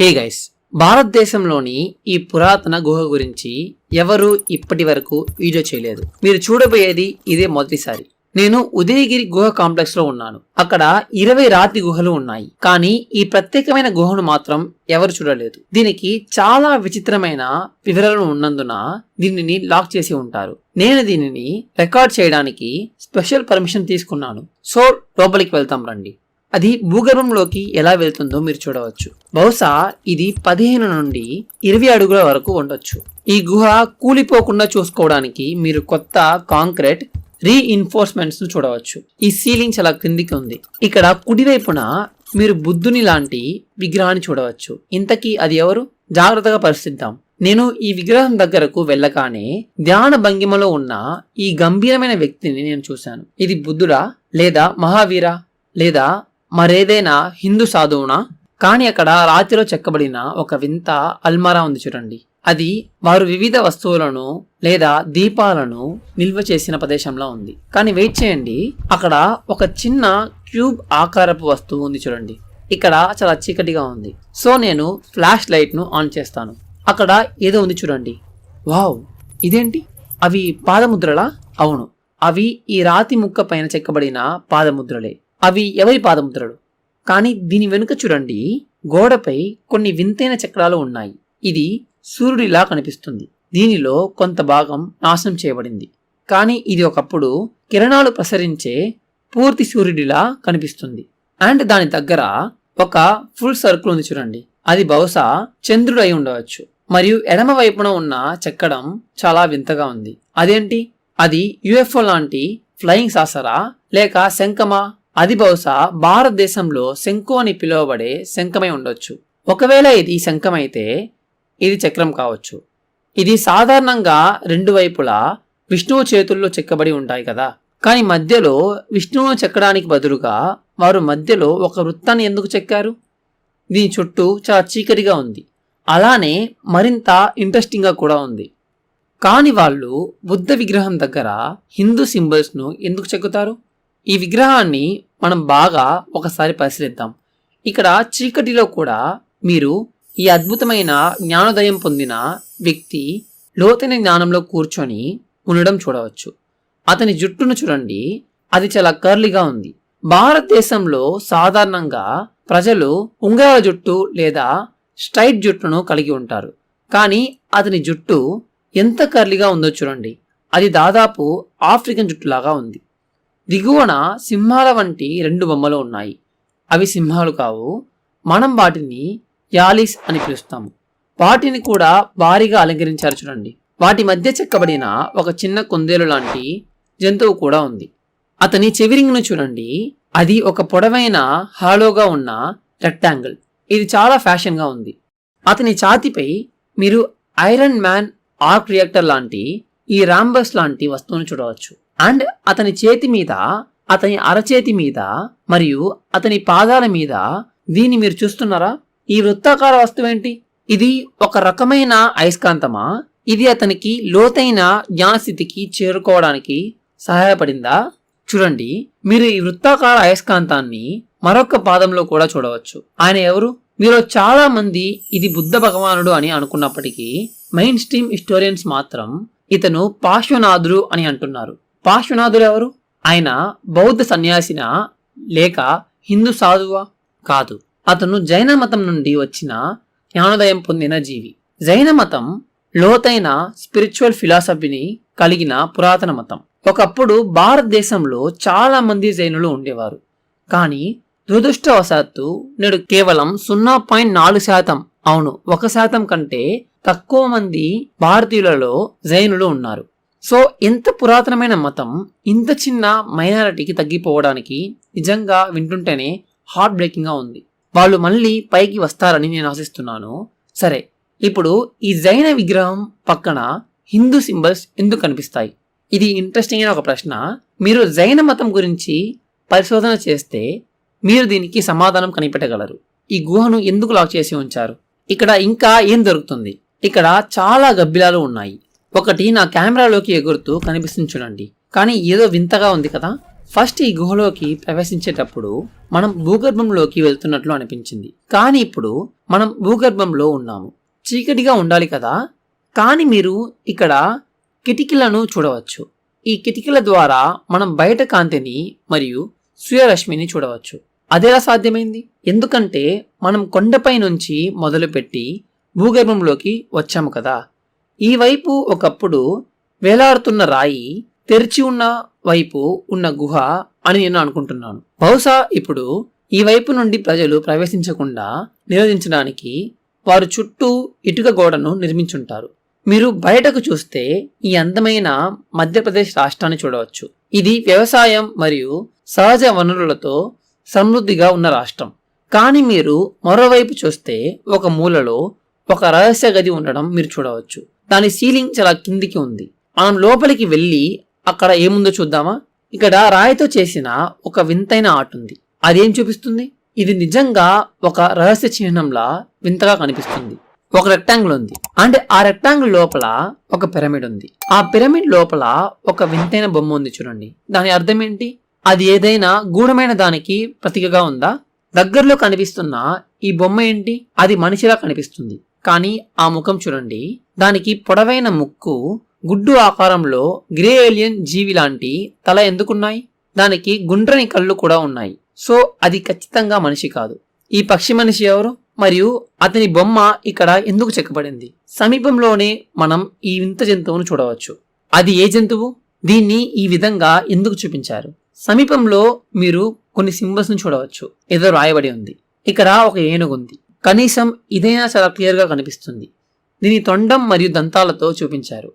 Hey guys భారతదేశంలోని ఈ పురాతన గుహ గురించి ఎవరు ఇప్పటి వరకు వీడియో చేయలేదు. మీరు చూడబోయేది ఇదే మొదటిసారి. నేను ఉదయగిరి గుహ కాంప్లెక్స్లో ఉన్నాను. అక్కడ ఇరవై రాతి గుహలు ఉన్నాయి. కానీ ఈ ప్రత్యేకమైన గుహను మాత్రం ఎవరు చూడలేదు. దీనికి చాలా విచిత్రమైన వివరాలు ఉన్నందున దీనిని లాక్ చేసి ఉంటారు. నేను దీనిని రికార్డ్ చేయడానికి స్పెషల్ పర్మిషన్ తీసుకున్నాను. సో లోపలికి వెళ్తాం రండి. అది భూగర్భంలోకి ఎలా వెళ్తుందో మీరు చూడవచ్చు. బహుశా ఇది పదిహేను నుండి ఇరవై అడుగుల వరకు ఉండొచ్చు. ఈ గుహ కూలిపోకుండా చూసుకోవడానికి మీరు కొత్త కాంక్రీట్ రీఇన్ఫోర్స్మెంట్స్ను చూడవచ్చు. ఈ సీలింగ్ చాలా క్రిందికి ఉంది. ఇక్కడ కుడివైపున మీరు బుద్ధుని లాంటి విగ్రహాన్ని చూడవచ్చు. ఇంతకీ అది ఎవరు? జాగ్రత్తగా పరిశీలిద్దాం. నేను ఈ విగ్రహం దగ్గరకు వెళ్ళగానే ధ్యాన భంగిమలో ఉన్న ఈ గంభీరమైన వ్యక్తిని నేను చూశాను. ఇది బుద్ధుడా లేదా మహావీరా లేదా మరేదైనా హిందూ సాధువునా? కానీ అక్కడ రాతిలో చెక్కబడిన ఒక వింత అల్మారా ఉంది చూడండి. అది వారు వివిధ వస్తువులను లేదా దీపాలను నిల్వ చేసిన ప్రదేశంలో ఉంది. కానీ వెయిట్ చేయండి. అక్కడ ఒక చిన్న క్యూబ్ ఆకారపు వస్తువు ఉంది చూడండి. ఇక్కడ చాలా చీకటిగా ఉంది. సో నేను ఫ్లాష్ లైట్ను ఆన్ చేస్తాను. అక్కడ ఏదో ఉంది చూడండి. వావ్! ఇదేంటి? అవి పాదముద్రలా? అవును. అవి ఈ రాతి ముక్క పైన చెక్కబడిన పాదముద్రలే. అవి ఎవరి పాదముద్రలు? కానీ దీని వెనుక చూడండి గోడపై కొన్ని వింతైన చక్రాలు ఉన్నాయి. ఇది సూర్యుడిలా కనిపిస్తుంది. దీనిలో కొంత భాగం నాశనం చేయబడింది. కానీ ఇది ఒకప్పుడు కిరణాలు ప్రసరించే పూర్తి సూర్యుడిలా కనిపిస్తుంది. అండ్ దాని దగ్గర ఒక ఫుల్ సర్కిల్ ఉంది చూడండి. అది బహుశా చంద్రుడు అయి ఉండవచ్చు. మరియు ఎడమ వైపున ఉన్న చెక్కడం చాలా వింతగా ఉంది. అదేంటి? అది యుఎఫ్ఓ లాంటి ఫ్లయింగ్ సాసరా లేక శంఖమా? అది బహుశా భారతదేశంలో శంకు అని పిలువబడే శంఖమై ఉండొచ్చు. ఒకవేళ ఇది శంఖమైతే ఇది చక్రం కావచ్చు. ఇది సాధారణంగా రెండు వైపులా విష్ణువు చేతుల్లో చెక్కబడి ఉంటాయి కదా. కానీ మధ్యలో విష్ణువును చెక్కడానికి బదులుగా వారు మధ్యలో ఒక వృత్తాన్ని ఎందుకు చెక్కారు? దీని చుట్టూ చాలా చీకటిగా ఉంది. అలానే మరింత ఇంట్రెస్టింగ్గా కూడా ఉంది. కానీ వాళ్ళు బుద్ధ విగ్రహం దగ్గర హిందూ సింబల్స్ను ఎందుకు చెక్కుతారు? ఈ విగ్రహాన్ని మనం బాగా ఒకసారి పరిశీలిద్దాం. ఇక్కడ చీకటిలో కూడా మీరు ఈ అద్భుతమైన జ్ఞానోదయం పొందిన వ్యక్తి లోతైన జ్ఞానంలో కూర్చొని ఉండడం చూడవచ్చు. అతని జుట్టును చూడండి. అది చాలా కర్లీగా ఉంది. భారతదేశంలో సాధారణంగా ప్రజలు ఉంగరాల జుట్టు లేదా స్ట్రైట్ జుట్టును కలిగి ఉంటారు. కానీ అతని జుట్టు ఎంత కర్లీగా ఉందో చూడండి. అది దాదాపు ఆఫ్రికన్ జుట్టులాగా ఉంది. దిగువన సింహాల వంటి రెండు బొమ్మలు ఉన్నాయి. అవి సింహాలు కావు. మనం వాటిని యాలిస్ అని పిలుస్తాము. వాటిని కూడా భారీగా అలంకరించారు చూడండి. వాటి మధ్య చెక్కబడిన ఒక చిన్న కుందేలు లాంటి జంతువు కూడా ఉంది. అతని చెవిరింగ్ను చూడండి. అది ఒక పొడవైన హాలోగా ఉన్న రెక్టాంగిల్. ఇది చాలా ఫ్యాషన్గా ఉంది. అతని ఛాతిపై మీరు ఐరన్ మ్యాన్ ఆర్క్ రియాక్టర్ లాంటి ఈ రాంబస్ లాంటి వస్తువును చూడవచ్చు. అండ్ అతని చేతి మీద అతని అరచేతి మీద మరియు అతని పాదాల మీద దీన్ని మీరు చూస్తున్నారా? ఈ వృత్తాకార వస్తువేంటి ఇది ఒక రకమైన అయస్కాంతమా? ఇది అతనికి లోతైన జ్ఞానస్థితికి చేరుకోవడానికి సహాయపడిందా? చూడండి మీరు ఈ వృత్తాకార అయస్కాంతాన్ని మరొక పాదంలో కూడా చూడవచ్చు. ఆయన ఎవరు? మీలో చాలా మంది ఇది బుద్ధ భగవానుడు అని అనుకున్నప్పటికీ మెయిన్ స్ట్రీమ్ హిస్టోరియన్స్ మాత్రం ఇతను పార్శ్వనాథుడు అని అంటున్నారు. పార్శ్వనాథుడు ఎవరు? ఆయన బౌద్ధ సన్యాసిన లేక హిందూ సాధువా? కాదు. అతను జైన మతం నుండి వచ్చిన జ్ఞానోదయం పొందిన జీవి. జైన మతం లోతైన స్పిరిచువల్ ఫిలాసఫీని కలిగిన పురాతన మతం. ఒకప్పుడు భారతదేశంలో చాలా మంది జైనులు ఉండేవారు. కానీ దురదృష్టవశాత్తు నేడు కేవలం సున్నా పాయింట్ నాలుగు శాతం అవును ఒక శాతం కంటే తక్కువ మంది భారతీయులలో జైనులు ఉన్నారు. సో ఎంత పురాతనమైన మతం ఇంత చిన్న మైనారిటీకి తగ్గిపోవడానికి నిజంగా వింటుంటేనే హార్ట్ బ్రేకింగ్గా ఉంది. వాళ్ళు మళ్ళీ పైకి వస్తారని నేను ఆశిస్తున్నాను. సరే ఇప్పుడు ఈ జైన విగ్రహం పక్కన హిందూ సింబల్స్ ఎందుకు కనిపిస్తాయి? ఇది ఇంట్రెస్టింగ్ అయిన ఒక ప్రశ్న. మీరు జైన మతం గురించి పరిశోధన చేస్తే మీరు దీనికి సమాధానం కనిపెట్టగలరు. ఈ గుహను ఎందుకు లాక్ చేసి ఉంచారు? ఇక్కడ ఇంకా ఏం దొరుకుతుంది? ఇక్కడ చాలా గబ్బిలాలు ఉన్నాయి. ఒకటి నా కెమెరాలోకి ఎగురుతూ కనిపిస్తుంది చూడండి. కానీ ఏదో వింతగా ఉంది కదా. ఫస్ట్ ఈ గుహలోకి ప్రవేశించేటప్పుడు మనం భూగర్భంలోకి వెళ్తున్నట్లు అనిపించింది. కానీ ఇప్పుడు మనం భూగర్భంలో ఉన్నాము. చీకటిగా ఉండాలి కదా. కానీ మీరు ఇక్కడ కిటికీలను చూడవచ్చు. ఈ కిటికీల ద్వారా మనం బయట కాంతిని మరియు సూర్యరశ్మిని చూడవచ్చు. అదేలా సాధ్యమైంది? ఎందుకంటే మనం కొండపై నుంచి మొదలుపెట్టి భూగర్భంలోకి వచ్చాము కదా. ఈ వైపు ఒకప్పుడు వేలాడుతున్న రాయి తెరిచి ఉన్న వైపు ఉన్న గుహ అని నేను అనుకుంటున్నాను. బహుశా ఇప్పుడు ఈ వైపు నుండి ప్రజలు ప్రవేశించకుండా నిరోధించడానికి వారు చుట్టూ ఇటుక గోడను నిర్మించుంటారు. మీరు బయటకు చూస్తే ఈ అందమైన మధ్యప్రదేశ్ రాష్ట్రాన్ని చూడవచ్చు. ఇది వ్యవసాయం మరియు సహజ వనరులతో సమృద్ధిగా ఉన్న రాష్ట్రం. కానీ మీరు మరోవైపు చూస్తే ఒక మూలలో ఒక రహస్య గది ఉండడం మీరు చూడవచ్చు. దాని సీలింగ్ చాలా కిందికి ఉంది. మనం లోపలికి వెళ్ళి అక్కడ ఏముందో చూద్దామా? ఇక్కడ రాయితో చేసిన ఒక వింతైన ఆర్ట్ ఉంది. అదేం చూపిస్తుంది? ఇది నిజంగా ఒక రహస్య చిహ్నంలా వింతగా కనిపిస్తుంది. ఒక రెక్టాంగిల్ ఉంది. అండ్ ఆ రెక్టాంగిల్ లోపల ఒక పిరమిడ్ ఉంది. ఆ పిరమిడ్ లోపల ఒక వింతైన బొమ్మ ఉంది చూడండి. దాని అర్థం ఏంటి? అది ఏదైనా గూఢమైన దానికి ప్రతీకగా ఉందా? దగ్గరలో కనిపిస్తున్న ఈ బొమ్మ ఏంటి? అది మనిషిలా కనిపిస్తుంది. కానీ ఆ ముఖం చూడండి. దానికి పొడవైన ముక్కు గుడ్డు ఆకారంలో గ్రే ఏలియన్ జీవి లాంటి తల ఎందుకున్నాయి? దానికి గుండ్రని కళ్ళు కూడా ఉన్నాయి. సో అది ఖచ్చితంగా మనిషి కాదు. ఈ పక్షి మనిషి ఎవరు? మరియు అతని బొమ్మ ఇక్కడ ఎందుకు చెక్కబడింది? సమీపంలోనే మనం ఈ వింత జంతువును చూడవచ్చు. అది ఏ జంతువు? దీన్ని ఈ విధంగా ఎందుకు చూపించారు? సమీపంలో మీరు కొన్ని సింబల్స్ను చూడవచ్చు. ఏదో రాయబడి ఉంది. ఇక్కడ ఒక ఏనుగు ఉంది. కనీసం ఇదైనా చాలా క్లియర్గా కనిపిస్తుంది. దీని తొండం మరియు దంతాలతో చూపించారు.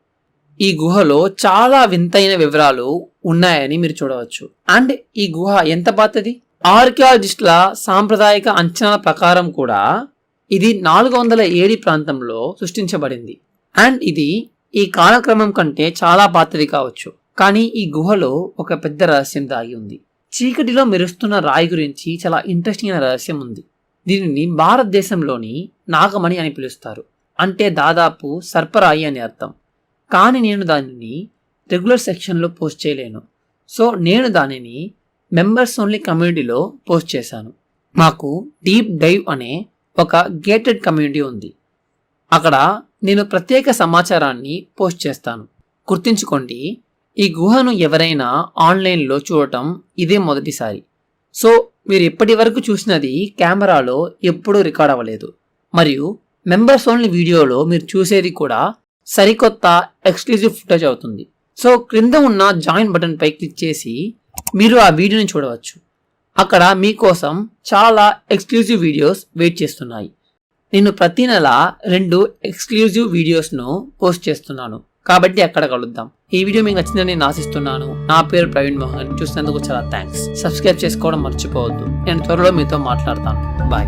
ఈ గుహలో చాలా వింతైన వివరాలు ఉన్నాయని మీరు చూడవచ్చు. అండ్ ఈ గుహ ఎంత పాతది? ఆర్కియాలజిస్టుల సాంప్రదాయక అంచనాల ప్రకారం కూడా ఇది నాలుగు వందల ఏడి ప్రాంతంలో సృష్టించబడింది. అండ్ ఇది ఈ కాలక్రమం కంటే చాలా పాతది కావచ్చు. కానీ ఈ గుహలో ఒక పెద్ద రహస్యం దాగి ఉంది. చీకటిలో మెరుస్తున్న రాయి గురించి చాలా ఇంట్రెస్టింగ్ అయిన రహస్యం ఉంది. దీనిని భారతదేశంలోని నాగమణి అని పిలుస్తారు. అంటే దాదాపు సర్పరాయి అని అర్థం. కానీ నేను దానిని రెగ్యులర్ సెక్షన్లో పోస్ట్ చేయలేను. సో నేను దానిని మెంబర్స్ ఓన్లీ కమ్యూనిటీలో పోస్ట్ చేశాను. మాకు డీప్ డైవ్ అనే ఒక గేటెడ్ కమ్యూనిటీ ఉంది. అక్కడ నేను ప్రత్యేక సమాచారాన్ని పోస్ట్ చేస్తాను. గుర్తుంచుకోండి ఈ గుహను ఎవరైనా ఆన్లైన్లో చూడటం ఇదే మొదటిసారి. సో మీరు ఇప్పటి వరకు చూసినది కెమెరాలో ఎప్పుడూ రికార్డ్ అవ్వలేదు. మరియు మెంబర్స్ ఓన్లీ వీడియోలో మీరు చూసేది కూడా సరికొత్త ఎక్స్క్లూజివ్ ఫుటేజ్ అవుతుంది. సో క్రింద ఉన్న జాయిన్ బటన్ పై క్లిక్ చేసి మీరు ఆ వీడియోని చూడవచ్చు. అక్కడ మీకోసం చాలా ఎక్స్క్లూజివ్ వీడియోస్ వెయిట్ చేస్తున్నాయి. నేను ప్రతి నెల రెండు ఎక్స్క్లూజివ్ వీడియోస్ను పోస్ట్ చేస్తున్నాను. కాబట్టి అక్కడ కలుద్దాం. ఈ వీడియో మీకు నచ్చిందని నేను ఆశిస్తున్నాను. నా పేరు ప్రవీణ్ మోహన్. చూసినందుకు చాలా థ్యాంక్స్ సబ్స్క్రైబ్ చేసుకోవడం మర్చిపోవద్దు. నేను త్వరలో మీతో మాట్లాడతాను. బాయ్